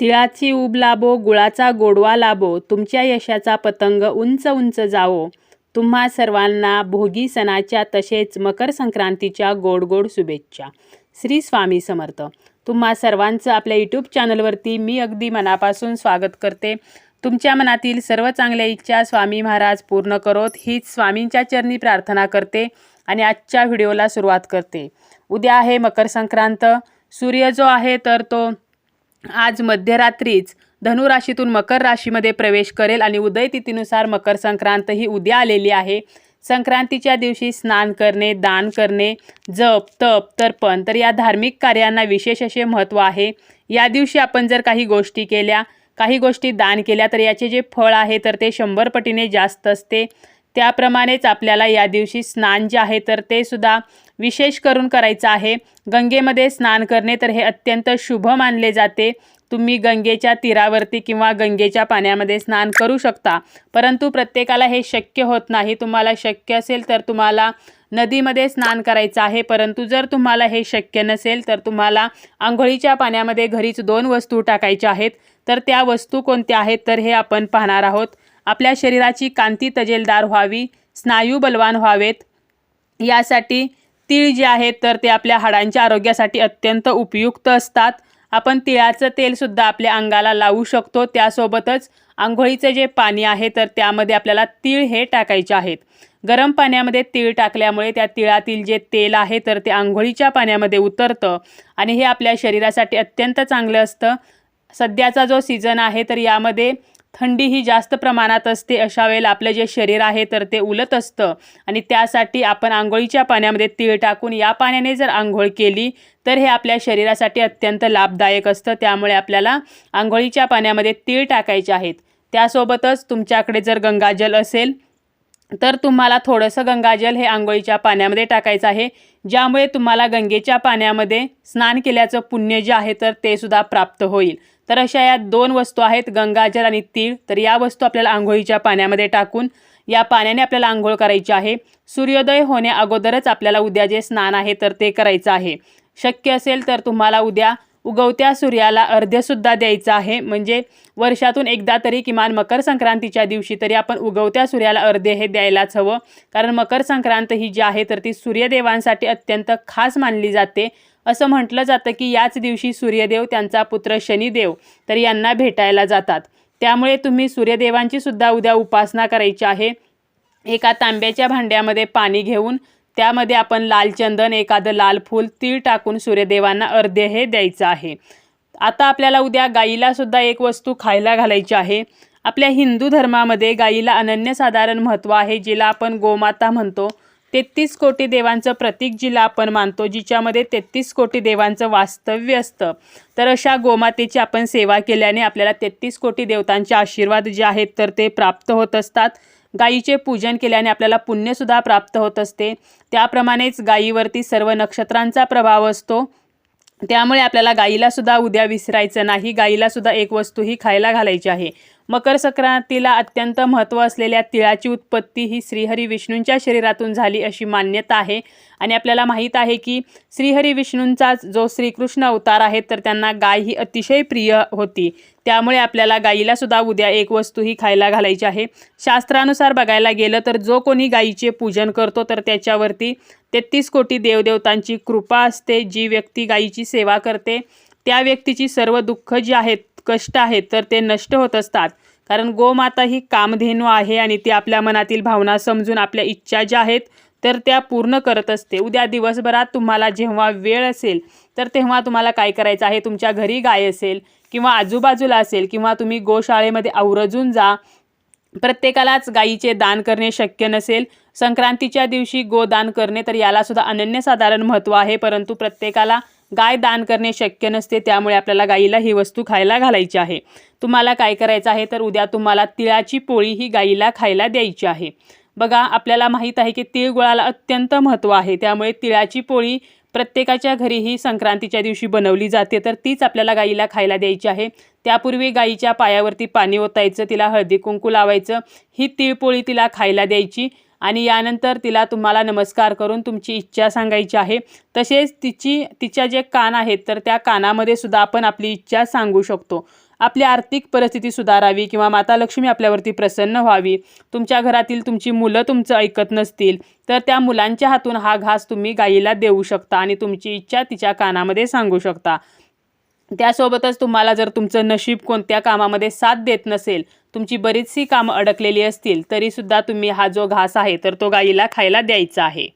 तिळाची ऊब लाभो गुळाचा गोडवा लाभो तुमच्या यशाचा पतंग उंच उंच जावो. तुम्हा सर्वांना भोगी सणाच्या तसेच मकर संक्रांतीच्या गोड गोड शुभेच्छा. श्री स्वामी समर्थ. तुम्हा सर्वांचं आपल्या यूट्यूब चॅनलवरती मी अगदी मनापासून स्वागत करते. तुमच्या मनातील सर्व चांगल्या इच्छा स्वामी महाराज पूर्ण करोत हीच स्वामींच्या चरणी प्रार्थना करते आणि आजच्या व्हिडिओला सुरुवात करते. उद्या आहे मकर संक्रांत. सूर्य जो आहे तर तो आज मध्यरात्रीच धनुराशीतून मकर राशीमध्ये प्रवेश करेल आणि उदयतिथीनुसार मकर संक्रांत ही उद्या आलेली आहे. संक्रांतीच्या दिवशी स्नान करणे दान करणे जप तप तर्पण तर या धार्मिक कार्यांना विशेष असे महत्त्व आहे. या दिवशी आपण जर काही गोष्टी केल्या काही गोष्टी दान केल्या तर याचे जे फळ आहे तर ते शंभर पटीने जास्त असते. त्याप्रमाणेच आपल्याला या दिवशी स्नान जे आहे तर ते सुद्धा विशेष करून करायचं आहे. गंगेमध्ये स्नान करणे तर हे अत्यंत शुभ मानले जाते. तुम्ही गंगेच्या तीरावरती किंवा गंगेच्या पाण्यामध्ये स्नान करू शकता. परंतु प्रत्येकाला हे शक्य होत नाही. तुम्हाला शक्य असेल तर तुम्हाला नदीमध्ये स्नान करायचं आहे. परंतु जर तुम्हाला हे शक्य नसेल तर तुम्हाला आंघोळीच्या पाण्यामध्ये घरीच दोन वस्तू टाकायच्या आहेत. तर त्या वस्तू कोणत्या आहेत? तर हे आपण पाहणार आहोत. आपल्या शरीराची कांती तजेलदार व्हावी. स्नायू बलवान व्हावेत. यासाठी तीळ जे आहेत तर ते आपल्या हाडांच्या आरोग्यासाठी अत्यंत उपयुक्त असतात. आपण तिळाचं तेलसुद्धा आपल्या अंगाला लावू शकतो. त्यासोबतच आंघोळीचं जे पाणी आहे तर त्यामध्ये आपल्याला तीळ हे टाकायचे आहेत. गरम पाण्यामध्ये तीळ टाकल्यामुळे त्या तिळातील जे तेल आहे तर ते आंघोळीच्या पाण्यामध्ये उतरतं आणि हे आपल्या शरीरासाठी अत्यंत चांगलं असतं. सध्याचा जो सीझन आहे तर यामध्ये थंडी ही जास्त प्रमाणात असते अशा वेळेला आपलं जे शरीर आहे तर ते उलत असतं. आणि त्यासाठी आपण आंघोळीच्या पाण्यामध्ये तीळ टाकून या पाण्याने जर आंघोळ केली तर हे आपल्या शरीरासाठी अत्यंत लाभदायक असतं. त्यामुळे आपल्याला आंघोळीच्या पाण्यामध्ये तीळ टाकायचे आहेत. त्यासोबतच तुमच्याकडे जर गंगाजल असेल तर तुम्हाला थोडंसं गंगाजल हे आंघोळीच्या पाण्यामध्ये टाकायचं आहे. ज्यामुळे तुम्हाला गंगेच्या पाण्यामध्ये स्नान केल्याचं पुण्य जे आहे तर ते सुद्धा प्राप्त होईल. तर अशा या दोन वस्तू आहेत गंगाजल आणि तीळ. तर या वस्तू आपल्याला आंघोळीच्या पाण्यामध्ये टाकून या पाण्याने आपल्याला आंघोळ करायची आहे. सूर्योदय होण्या अगोदरच आपल्याला उद्या जे स्नान आहे तर ते करायचं आहे. शक्य असेल तर तुम्हाला उद्या उगवत्या सूर्याला अर्ध्यसुद्धा द्यायचं आहे. म्हणजे वर्षातून एकदा तरी किमान मकर संक्रांतीच्या दिवशी तरी आपण उगवत्या सूर्याला अर्धे हे द्यायलाच हवं. कारण मकर संक्रांत ही जी आहे तर ती सूर्यदेवांसाठी अत्यंत खास मानली जाते. असं म्हटलं जातं की याच दिवशी सूर्यदेव त्यांचा पुत्र शनिदेव तर यांना भेटायला जातात. त्यामुळे तुम्ही सूर्यदेवांची सुद्धा उद्या उपासना करायची आहे. एका तांब्याच्या भांड्यामध्ये पाणी घेऊन त्यामध्ये आपण लाल चंदन एखादं लाल फूल तीळ टाकून सूर्यदेवांना अर्ध्य हे द्यायचं आहे. आता आपल्याला उद्या गाईलासुद्धा एक वस्तू खायला घालायची आहे. आपल्या हिंदू धर्मामध्ये गाईला अनन्यसाधारण महत्त्व आहे जिला आपण गोमाता म्हणतो. तेहतीस कोटी देवांचं प्रतीक जिला आपण मानतो जिच्यामध्ये तेहतीस कोटी देवांचं वास्तव्य असतं. तर अशा गोमातेची आपण सेवा केल्याने आपल्याला तेहतीस कोटी देवतांचे आशीर्वाद जे आहेत तर ते प्राप्त होत असतात. गायीचे पूजन केल्याने आपल्याला पुण्यसुद्धा प्राप्त होत असते. त्याप्रमाणेच गायीवरती सर्व नक्षत्रांचा प्रभाव असतो. त्यामुळे आपल्याला गाईलासुद्धा उद्या विसरायचं नाही. गाईलासुद्धा एक वस्तू ही खायला घालायची आहे. मकर संक्रांतीला अत्यंत महत्त्व असलेल्या तिळाची उत्पत्ती ही श्रीहरी विष्णूंच्या शरीरातून झाली अशी मान्यता आहे. आणि आपल्याला माहीत आहे की श्रीहरी विष्णूंचाच जो श्रीकृष्ण अवतार आहे तर त्यांना गाय ही अतिशय प्रिय होती. त्यामुळे आपल्याला गाईला सुद्धा उद्या एक वस्तू ही खायला घालायची आहे. शास्त्रानुसार बघायला गेलं तर जो कोणी गायीचे पूजन करतो तर त्याच्यावरती तेहतीस कोटी देवदेवतांची कृपा असते. जी व्यक्ती गायीची सेवा करते त्या व्यक्तीची सर्व दुःख जी आहेत कष्ट आहेत तर ते नष्ट होत असतात. कारण गोमाता ही कामधेनू आहे आणि ती आपल्या मनातील भावना समजून आपल्या इच्छा ज्या आहेत तर त्या पूर्ण करत असते. उद्या दिवसभरात तुम्हाला जेव्हा वेळ असेल तर तेव्हा तुम्हाला काय करायचं आहे? तुमच्या घरी गाय असेल किंवा आजूबाजूला असेल किंवा तुम्ही गोशाळेमध्ये आवरजून जा. प्रत्येकालाच गायीचे दान करणे शक्य नसेल. संक्रांतीच्या दिवशी गोदान करणे तर यालासुद्धा अनन्यसाधारण महत्त्व आहे परंतु प्रत्येकाला गाय दान करणे शक्य नसते त्यामुळे आपल्याला गाईला ही वस्तू खायला घालायची आहे. तुम्हाला काय करायचं आहे तर उद्या तुम्हाला तिळाची पोळी ही गाईला खायला द्यायची आहे. बघा आपल्याला माहीत आहे की तिळगुळाला अत्यंत महत्त्व आहे. त्यामुळे तिळाची पोळी प्रत्येकाच्या घरी ही संक्रांतीच्या दिवशी बनवली जाते तर तीच आपल्याला गाईला खायला द्यायची आहे. त्यापूर्वी गाईच्या पायावरती पाणी ओतायचं तिला हळदी कुंकू लावायचं ही तिळपोळी तिला खायला द्यायची. आणि यानंतर तिला तुम्हाला नमस्कार करून तुमची इच्छा सांगायची आहे. तसेच तिची तिच्या जे कान आहेत तर त्या कानामध्ये सुद्धा आपण आपली इच्छा सांगू शकतो. आपली आर्थिक परिस्थिती सुधारावी किंवा माता लक्ष्मी आपल्यावरती प्रसन्न व्हावी. तुमच्या घरातील तुमची मुलं तुमचं ऐकत नसतील तर त्या मुलांच्या हातून हा घास तुम्ही गाईला देऊ शकता आणि तुमची इच्छा तिच्या कानामध्ये सांगू शकता. त्यासोबतच तुम्हाला जर तुमचं नशीब कोणत्या कामामध्ये साथ देत नसेल तुमची बरीचशी कामं अडकलेली असतील तरीसुद्धा तुम्ही हा जो घास आहे तर तो गाईला खायला द्यायचा आहे.